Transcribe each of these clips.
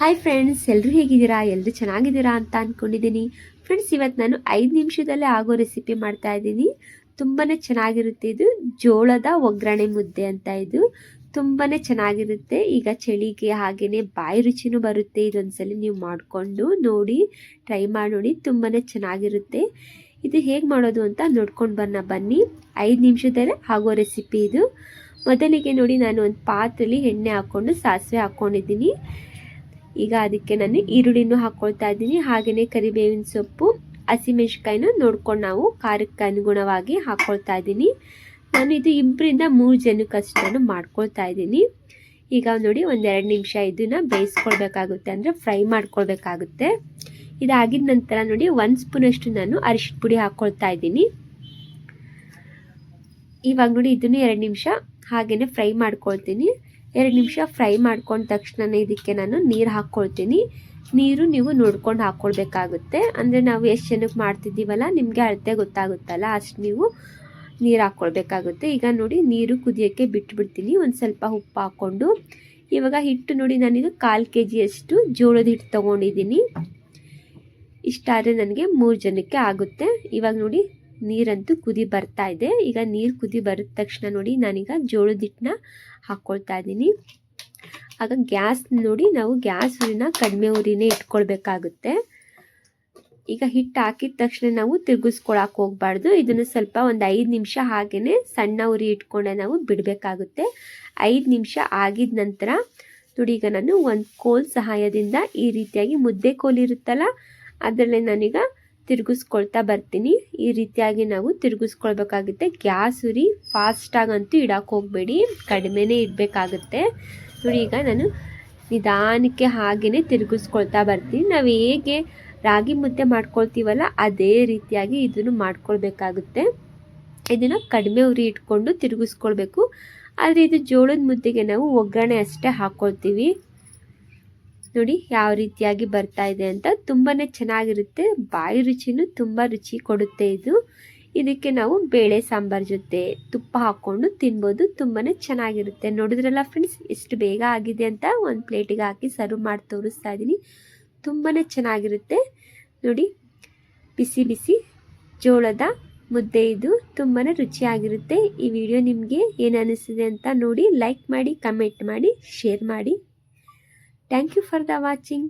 Hi friends ಎಲ್ಲರೂ ಹೇಗಿದ್ದೀರಾ? ಎಲ್ಲರೂ ಚೆನ್ನಾಗಿದ್ದೀರಾ ಅಂತ ಅಂದ್ಕೊಂಡಿದ್ದೀನಿ ಫ್ರೆಂಡ್ಸ್ ಇವತ್ತು ನಾನು ಐದು ನಿಮಿಷದಲ್ಲೇ ಆಗೋ ರೆಸಿಪಿ ಮಾಡ್ತಾ ಇದ್ದೀನಿ. ತುಂಬಾ ಚೆನ್ನಾಗಿರುತ್ತೆ ಇದು. ಜೋಳದ ಒಗ್ಗರಣೆ ಮುದ್ದೆ ಅಂತ ಇದು. ತುಂಬಾ ಚೆನ್ನಾಗಿರುತ್ತೆ. ಈಗ ಚಳಿಗೆ ಹಾಗೆಯೇ ಬಾಯಿ ರುಚಿನೂ ಬರುತ್ತೆ. ಇದೊಂದ್ಸಲಿ ನೀವು ಮಾಡಿಕೊಂಡು ನೋಡಿ ಟ್ರೈ ಮಾಡಿ ನೋಡಿ. ತುಂಬಾ ಚೆನ್ನಾಗಿರುತ್ತೆ. ಇದು ಹೇಗೆ ಮಾಡೋದು ಅಂತ ನೋಡ್ಕೊಂಡು ಬನ್ನ, ಬನ್ನಿ. ಐದು ನಿಮಿಷದಲ್ಲೇ ಆಗೋ ರೆಸಿಪಿ ಇದು. ಮೊದಲಿಗೆ ನೋಡಿ, ನಾನು ಒಂದು ಪಾತ್ರೆಯಲ್ಲಿ ಎಣ್ಣೆ ಹಾಕ್ಕೊಂಡು, ಸಾಸಿವೆ ಹಾಕ್ಕೊಂಡಿದ್ದೀನಿ ಈಗ ಅದಕ್ಕೆ ನಾನು ಈರುಳ್ಳಿನೂ ಹಾಕ್ಕೊಳ್ತಾ ಇದ್ದೀನಿ. ಹಾಗೆಯೇ ಕರಿಬೇವಿನ ಸೊಪ್ಪು ಹಸಿಮೆಣ್ಸಿಕಾಯಿನೂ ನೋಡ್ಕೊಂಡು ನಾವು ಖಾರಕ್ಕೆ ಅನುಗುಣವಾಗಿ ಹಾಕ್ಕೊಳ್ತಾ ಇದ್ದೀನಿ. ನಾನು ಇದು ಇಬ್ಬರಿಂದ ಮೂರು ಜನಕ್ಕಷ್ಟು ಮಾಡ್ಕೊಳ್ತಾ ಇದ್ದೀನಿ. ಈಗ ನೋಡಿ, ಒಂದೆರಡು ನಿಮಿಷ ಇದನ್ನು ಬೇಯಿಸ್ಕೊಳ್ಬೇಕಾಗುತ್ತೆ ಅಂದರೆ ಫ್ರೈ ಮಾಡ್ಕೊಳ್ಬೇಕಾಗುತ್ತೆ. ಇದಾಗಿದ ನಂತರ ನೋಡಿ, ಒಂದು ಸ್ಪೂನಷ್ಟು ನಾನು ಅರಿಶಿನ ಪುಡಿ ಹಾಕ್ಕೊಳ್ತಾ ಇದ್ದೀನಿ. ಇವಾಗ ನೋಡಿ, ಇದನ್ನು ಎರಡು ನಿಮಿಷ ಹಾಗೆಯೇ ಫ್ರೈ ಮಾಡ್ಕೊಳ್ತೀನಿ. ಎರಡು ನಿಮಿಷ ಫ್ರೈ ಮಾಡ್ಕೊಂಡ ತಕ್ಷಣ ಇದಕ್ಕೆ ನಾನು ನೀರು ಹಾಕ್ಕೊಳ್ತೀನಿ. ನೀರು ನೀವು ನೋಡ್ಕೊಂಡು ಹಾಕ್ಕೊಳ್ಬೇಕಾಗುತ್ತೆ. ಅಂದರೆ ನಾವು ಎಷ್ಟು ಜನಕ್ಕೆ ಮಾಡ್ತಿದ್ದೀವಲ್ಲ, ನಿಮಗೆ ಅಳತೆ ಗೊತ್ತಾಗುತ್ತಲ್ಲ, ಅಷ್ಟು ನೀವು ನೀರು ಹಾಕ್ಕೊಳ್ಬೇಕಾಗುತ್ತೆ. ಈಗ ನೋಡಿ, ನೀರು ಕುದಿಯೋಕ್ಕೆ ಬಿಟ್ಬಿಡ್ತೀನಿ. ಒಂದು ಸ್ವಲ್ಪ ಉಪ್ಪು ಹಾಕ್ಕೊಂಡು. ಇವಾಗ ಹಿಟ್ಟು ನೋಡಿ, ನಾನಿದು ಕಾಲು ಕೆ ಜಿಯಷ್ಟು ಜೋಳದ ಹಿಟ್ಟು ತೊಗೊಂಡಿದ್ದೀನಿ. ಇಷ್ಟಾದರೆ ನನಗೆ ಮೂರು ಜನಕ್ಕೆ ಆಗುತ್ತೆ. ಇವಾಗ ನೋಡಿ ನೀರಂತೂ ಕುದಿ ಬರ್ತಾ ಇದೆ. ಈಗ ನೀರು ಕುದಿ ಬರಿದ ತಕ್ಷಣ ನೋಡಿ ನಾನೀಗ ಜೋಳದ ಹಿಟ್ಟನ್ನ ಹಾಕ್ಕೊಳ್ತಾ ಇದ್ದೀನಿ. ಆಗ ಗ್ಯಾಸ್ ನೋಡಿ ನಾವು ಗ್ಯಾಸ್ ಉರಿನ ಕಡಿಮೆ ಉರಿನೇ ಇಟ್ಕೊಳ್ಬೇಕಾಗುತ್ತೆ. ಈಗ ಹಿಟ್ಟು ಹಾಕಿದ ತಕ್ಷಣ ನಾವು ತಿರುಗಿಸ್ಕೊಳಕ್ಕೆ ಹೋಗ್ಬಾರ್ದು. ಇದನ್ನು ಸ್ವಲ್ಪ ಒಂದು ಐದು ನಿಮಿಷ ಹಾಗೇ ಸಣ್ಣ ಉರಿ ಇಟ್ಕೊಂಡೆ ನಾವು ಬಿಡಬೇಕಾಗುತ್ತೆ. ಐದು ನಿಮಿಷ ಆಗಿದ ನಂತರ ನೋಡಿ ನಾನು ಒಂದು ಕೋಲ್ ಸಹಾಯದಿಂದ ಈ ರೀತಿಯಾಗಿ ಮುದ್ದೆ ಕೋಲ್ ಇರುತ್ತಲ್ಲ, ಅದರಲ್ಲೇ ನಾನೀಗ ತಿರುಗಿಸ್ಕೊಳ್ತಾ ಬರ್ತೀನಿ. ಈ ರೀತಿಯಾಗಿ ನಾವು ತಿರುಗಿಸ್ಕೊಳ್ಬೇಕಾಗುತ್ತೆ. ಗ್ಯಾಸ್ ಉರಿ ಫಾಸ್ಟಾಗಂತೂ ಇಡಕ್ಕೆ ಹೋಗಬೇಡಿ. ಕಡಿಮೆನೇ ಇಡಬೇಕಾಗುತ್ತೆ. ನೋಡಿ ಈಗ ನಾನು ನಿಧಾನಕ್ಕೆ ಹಾಗೆಯೇ ತಿರುಗಿಸ್ಕೊಳ್ತಾ ಬರ್ತೀನಿ. ನಾವು ಹೇಗೆ ರಾಗಿ ಮುದ್ದೆ ಮಾಡ್ಕೊಳ್ತೀವಲ್ಲ, ಅದೇ ರೀತಿಯಾಗಿ ಇದನ್ನು ಮಾಡ್ಕೊಳ್ಬೇಕಾಗುತ್ತೆ. ಇದನ್ನು ಕಡಿಮೆ ಉರಿ ಇಟ್ಕೊಂಡು ತಿರುಗಿಸ್ಕೊಳ್ಬೇಕು. ಆದರೆ ಇದು ಜೋಳದ ಮುದ್ದೆಗೆ ನಾವು ಒಗ್ಗರಣೆ ಅಷ್ಟೇ ಹಾಕ್ಕೊಳ್ತೀವಿ ನೋಡಿ ಯಾವ ರೀತಿಯಾಗಿ ಬರ್ತಾ ಇದೆ ಅಂತ ತುಂಬಾ ಚೆನ್ನಾಗಿರುತ್ತೆ. ಬಾಯಿ ರುಚಿನೂ ತುಂಬ ರುಚಿ ಕೊಡುತ್ತೆ ಇದು. ಇದಕ್ಕೆ ನಾವು ಬೇಳೆ ಸಾಂಬಾರ್ ಜೊತೆ ತುಪ್ಪ ಹಾಕ್ಕೊಂಡು ತಿನ್ಬೋದು. ತುಂಬಾ ಚೆನ್ನಾಗಿರುತ್ತೆ. ನೋಡಿದ್ರಲ್ಲ ಫ್ರೆಂಡ್ಸ್ ಎಷ್ಟು ಬೇಗ ಆಗಿದೆ ಅಂತ ಒಂದು ಪ್ಲೇಟಿಗೆ ಹಾಕಿ ಸರ್ವ್ ಮಾಡಿ ತೋರಿಸ್ತಾ ಇದ್ದೀನಿ ತುಂಬಾ ಚೆನ್ನಾಗಿರುತ್ತೆ. ನೋಡಿ, ಬಿಸಿ ಬಿಸಿ ಜೋಳದ ಮುದ್ದೆ ಇದು. ತುಂಬಾ ರುಚಿಯಾಗಿರುತ್ತೆ. ಈ ವಿಡಿಯೋ ನಿಮಗೆ ಏನು ಅನ್ನಿಸಿದೆ ಅಂತ ನೋಡಿ ಲೈಕ್ ಮಾಡಿ ಕಮೆಂಟ್ ಮಾಡಿ ಶೇರ್ ಮಾಡಿ. Thank you for the watching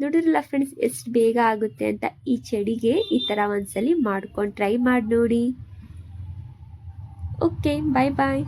ನೋಡಿರಲ್ಲ friends ಎಷ್ಟು ಬೇಗ ಆಗುತ್ತೆ ಅಂತ ಈ ಚಡಿಗೆ ಈ ಥರ ಒಂದ್ಸಲಿ ಮಾಡ್ಕೊಂಡು ಟ್ರೈ ಮಾಡಿ ನೋಡಿ. ಓಕೆ ಬಾಯ್ ಬಾಯ್